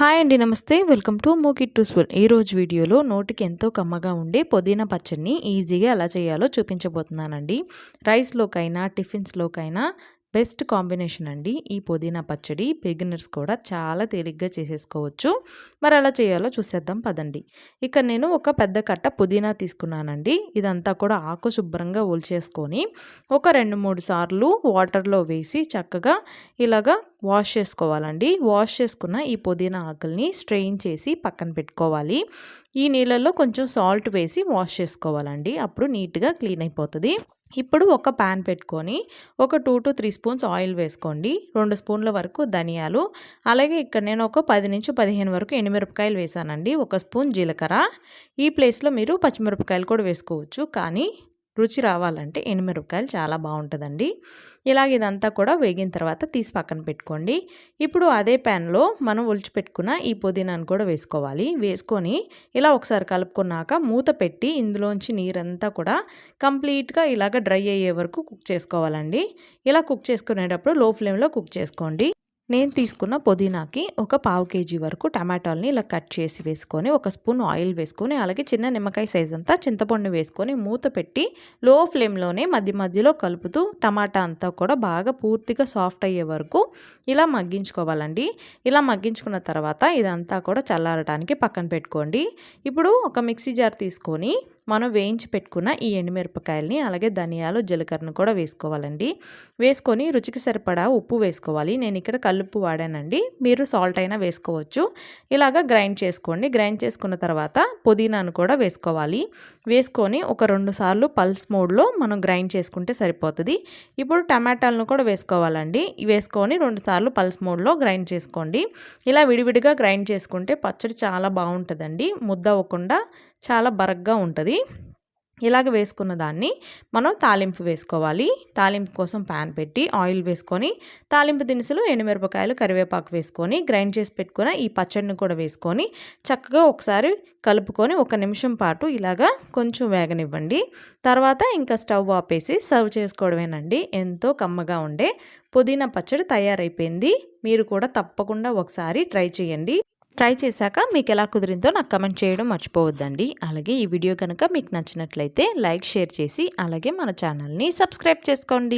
Hi అండి నమస్తే. Welcome to మోకిట్ టూ స్వల్ ఈరోజు వీడియోలో నోటికి ఎంతో కమ్మగా ఉండే పుదీనా పచ్చడిని ఈజీగా ఎలా చేయాలో చూపించబోతున్నానండి. రైస్లోకైనా టిఫిన్స్లోకైనా బెస్ట్ కాంబినేషన్ అండి ఈ పుదీనా పచ్చడి. బిగినర్స్ కూడా చాలా తేలిగ్గా చేసేసుకోవచ్చు. మరి ఎలా చేయాలో చూసేద్దాం పదండి. ఇక నేను ఒక పెద్ద కట్ట పుదీనా తీసుకున్నానండి. ఇదంతా కూడా ఆకు శుభ్రంగా ఒలిచేసుకొని ఒక రెండు మూడు సార్లు వాటర్లో వేసి చక్కగా ఇలాగా వాష్ చేసుకోవాలండి. వాష్ చేసుకున్న ఈ పుదీనా ఆకుల్ని స్ట్రెయిన్ చేసి పక్కన పెట్టుకోవాలి. ఈ నీళ్ళల్లో కొంచెం సాల్ట్ వేసి వాష్ చేసుకోవాలండి. అప్పుడు నీట్గా క్లీన్ అయిపోతుంది. ఇప్పుడు ఒక పాన్ పెట్టుకొని ఒక two to three spoons oil వేసుకోండి. రెండు స్పూన్ల వరకు ధనియాలు. అలాగే ఇక్కడ నేను ఒక పది నుంచి పదిహేను వరకు ఎండుమిరపకాయలు వేసానండి. ఒక స్పూన్ జీలకర్ర. ఈ ప్లేస్లో మీరు పచ్చిమిరపకాయలు కూడా వేసుకోవచ్చు. కానీ రుచి రావాలంటే ఎండుమిరపకాయలు చాలా బాగుంటుందండి. ఇలాగ ఇదంతా కూడా వేగిన తర్వాత తీసి పక్కన పెట్టుకోండి. ఇప్పుడు అదే ప్యాన్లో మనం ఒలిచిపెట్టుకున్న ఈ పుదీనాను కూడా వేసుకోవాలి. వేసుకొని ఇలా ఒకసారి కలుపుకున్నాక మూత పెట్టి ఇందులోంచి నీరంతా కూడా కంప్లీట్గా ఇలాగ డ్రై అయ్యే వరకు కుక్ చేసుకోవాలండి. ఇలా కుక్ చేసుకునేటప్పుడు లో ఫ్లేమ్లో కుక్ చేసుకోండి. నేను తీసుకున్న పుదీనాకి ఒక పావు కేజీ వరకు టమాటాలని ఇలా కట్ చేసి వేసుకొని ఒక స్పూన్ ఆయిల్ వేసుకొని అలాగే చిన్న నిమ్మకాయ సైజ్ అంతా చింతపండు వేసుకొని మూత పెట్టి లో ఫ్లేమ్లోనే మధ్య మధ్యలో కలుపుతూ టమాటా అంతా కూడా బాగా పూర్తిగా సాఫ్ట్ అయ్యే వరకు ఇలా మగ్గించుకోవాలండి. ఇలా మగ్గించుకున్న తర్వాత ఇదంతా కూడా చల్లారడానికి పక్కన పెట్టుకోండి. ఇప్పుడు ఒక మిక్సీ జార్ తీసుకొని మనం వేయించి పెట్టుకున్న ఈ ఎండుమిరపకాయలని అలాగే ధనియాలు జీలకర్రను కూడా వేసుకోవాలండి. వేసుకొని రుచికి సరిపడా ఉప్పు వేసుకోవాలి. నేను ఇక్కడ కల్లుప్పు వాడానండి. మీరు సాల్ట్ అయినా వేసుకోవచ్చు. ఇలాగ గ్రైండ్ చేసుకోండి. గ్రైండ్ చేసుకున్న తర్వాత పుదీనాను కూడా వేసుకోవాలి. వేసుకొని ఒక రెండు సార్లు పల్స్ మోడ్లో మనం గ్రైండ్ చేసుకుంటే సరిపోతుంది. ఇప్పుడు టమాటాలను కూడా వేసుకోవాలండి. వేసుకొని రెండు సార్లు పల్స్ మోడ్లో గ్రైండ్ చేసుకోండి. ఇలా విడివిడిగా గ్రైండ్ చేసుకుంటే పచ్చడి చాలా బాగుంటుందండి. ముద్ద అవ్వకుండా చాలా బరగ్గా ఉంటుంది. ఇలాగ వేసుకున్న దాన్ని మనం తాలింపు వేసుకోవాలి. తాలింపు కోసం ప్యాన్ పెట్టి ఆయిల్ వేసుకొని తాలింపు దినుసులు ఎండుమిరపకాయలు కరివేపాకు వేసుకొని గ్రైండ్ చేసి పెట్టుకున్న ఈ పచ్చడిని కూడా వేసుకొని చక్కగా ఒకసారి కలుపుకొని ఒక నిమిషం పాటు ఇలాగా కొంచెం వేగనివ్వండి. తర్వాత ఇంకా స్టవ్ ఆపేసి సర్వ్ చేసుకోవడమేనండి. ఎంతో కమ్మగా ఉండే పుదీనా పచ్చడి తయారైపోయింది. మీరు కూడా తప్పకుండా ఒకసారి ట్రై చేయండి. ట్రై చేశాక మీకు ఎలా కుదిరిందో నాకు కమెంట్ చేయడం మర్చిపోవద్దండి. అలాగే ఈ వీడియో కనుక మీకు నచ్చినట్లయితే లైక్ షేర్ చేసి అలాగే మన ఛానల్ని సబ్స్క్రైబ్ చేసుకోండి.